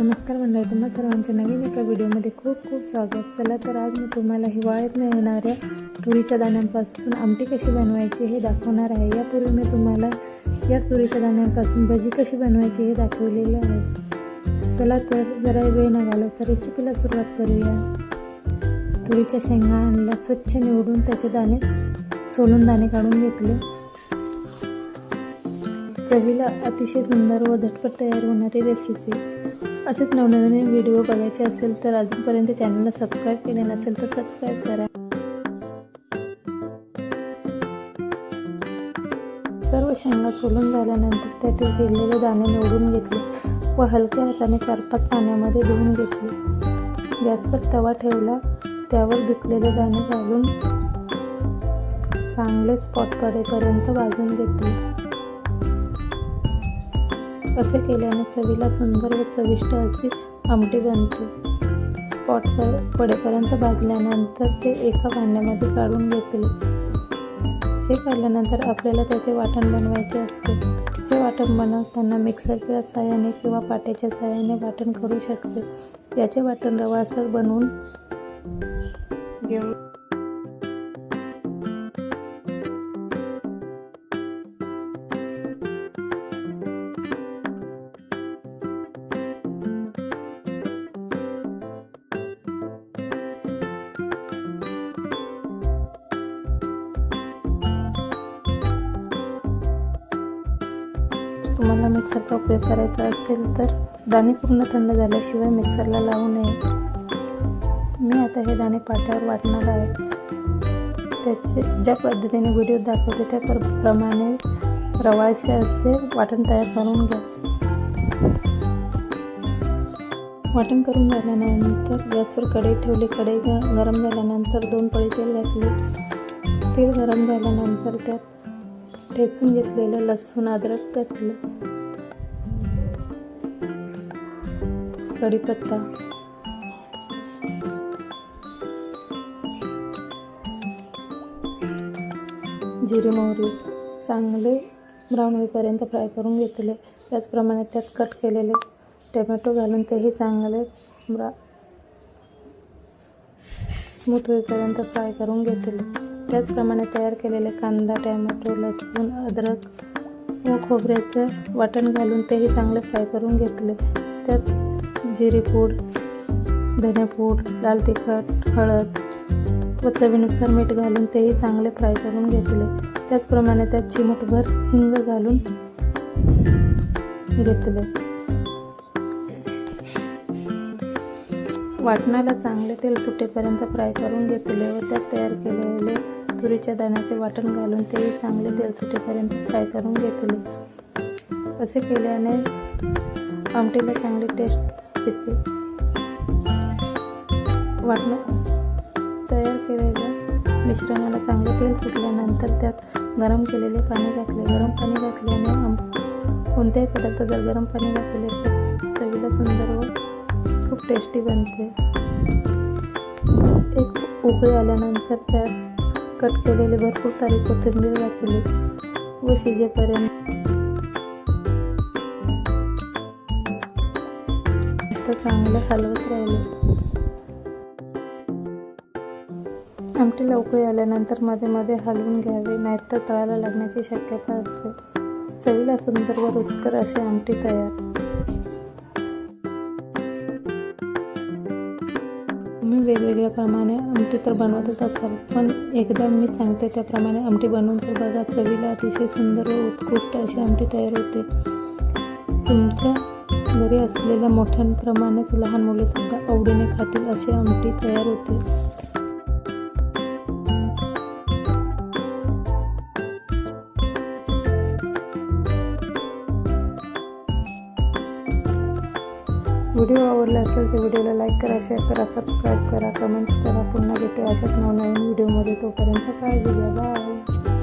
नमस्कार मंडळी तुम्हा सर्वांच्या नवीन एका व्हिडिओमध्ये खूप खूप स्वागत. चला तर आज मी तुम्हाला हिवाळ्यात मिळणाऱ्या तुरीच्या दाण्यांपासून आमटी कशी बनवायची हे दाखवणार आहे. यापूर्वी मी तुम्हाला या तुरीच्या दाण्यांपासून भजी कशी बनवायची हे दाखवलेलं आहे. चला तर जरा वेळ न घालवता रेसिपीला सुरुवात करूया. तुरीच्या शेंगा आणल्या स्वच्छ निवडून त्याचे दाणे सोलून दाणे काढून घेतले. चवीला अतिशय सुंदर व झटपट तयार होणारी रेसिपी असेच नवनवीन व्हिडिओ बघायचे असेल तर अजूनपर्यंत चॅनलला सबस्क्राईब केले नसेल तर सबस्क्राईब करा. सर्व शेंगा सोलून झाल्यानंतर त्यातील किडलेले दाणे निवडून घेतले व हलक्या हाताने चार पाच पाण्यामध्ये धुवून घेतले. गॅसवर तवा ठेवला. त्यावर धुतलेले दाणे घालून चांगले स्पॉट पडेपर्यंत भाजून घेतले. असे केल्याने चवीला सुंदर व चविष्ट अशी आमटी बनते. स्पॉट पडेपर्यंत भाजल्यानंतर ते एका भांड्यामध्ये काढून घेतले. हे काढल्यानंतर आपल्याला त्याचे वाटण बनवायचे असते. हे वाटण बनवताना मिक्सरच्या साहाय्याने किंवा पाट्याच्या साहाय्याने वाटण करू शकते. याचे वाटण रवासर बनवून घेऊ तुम्हाला मिक्सरचा उपयोग करायचा असेल तर दाणे पूर्ण थंड झाल्याशिवाय मिक्सरला लावू नये. मी आता हे दाणे पाट्यावर वाटणार आहे. त्याचे ज्या पद्धतीने व्हिडिओ दाखवते त्या प्रमाणे रवाळसे असे वाटण तयार करून घ्या. वाटण करून झाल्यानंतर गॅसवर कढई ठेवली. कढई गरम झाल्यानंतर दोन पळी तेल घातले. तेल गरम झाल्यानंतर त्यात ठेचून घेतलेलं लसूण अद्रक घातलं कढीपत्ता. जिरे मोहरी. चांगले ब्राऊन होईपर्यंत फ्राय करून घेतले. त्याचप्रमाणे त्यात कट केलेले टोमॅटो घालून तेही चांगले ब्रा स्मूथ होईपर्यंत फ्राय करून घेतले. त्याचप्रमाणे तयार केलेले कांदा टॅमॅटो लसूण अद्रक व खोबऱ्याचं वाटण घालून तेही चांगले फ्राय करून घेतले. त्यात जिरेपूड धनेपूड लाल तिखट हळद व चवीनुसार मीठ घालून तेही चांगले फ्राय करून घेतले. त्याचप्रमाणे त्यात चिमूटभर हिंग घालून घेतले. वाटणाला चांगले तेल सुटेपर्यंत फ्राय करून घेतले व त्यात तयार केलेले तुरीच्या दाण्याचे वाटण घालून तेही चांगले तेल सुटेपर्यंत फ्राय करून घेतले. असे केल्याने आमटीला चांगली टेस्ट येते. वाटण तयार केलेल्या मिश्रणाला चांगले तेल सुटल्यानंतर त्यात गरम केलेले पाणी घातले. गरम पाणी घातल्याने आम कोणत्याही पदार्थ जर गरम पाणी घातले तर चवीला सुंदर व खूप टेस्टी बनते. एक उकळी आल्यानंतर त्यात कट केलेले भरपूर सारी कोथिंबीर घातली व शिजेपर्यंत चांगलं हलवत राहिले. आमटी लवकर आल्यानंतरमध्ये मध्ये हलवून घ्यावे नाहीतर तळाला लागण्याची शक्यता असते. चवीला सुंदर व रुचकर अशी आमटी तयार. वेगवेगळ्या आमटी तर बनवतच असाल पण एकदा मी सांगते त्याप्रमाणे आमटी बनवून तर बघा चवीला अतिशय सुंदर व उत्कृष्ट अशी आमटी तयार होते. तुमच्या घरी असलेल्या मोठ्यांप्रमाणेच लहान मुलेसुद्धा आवडीने खातील अशी आमटी तयार होते. व्हिडिओ आवडला असेल तर व्हिडिओला लाईक करा शेअर करा सबस्क्राईब करा कमेंट्स करा. पुन्हा भेटूया अशाच नवनवीन व्हिडिओमध्ये. तोपर्यंत काळजी घ्या. बाय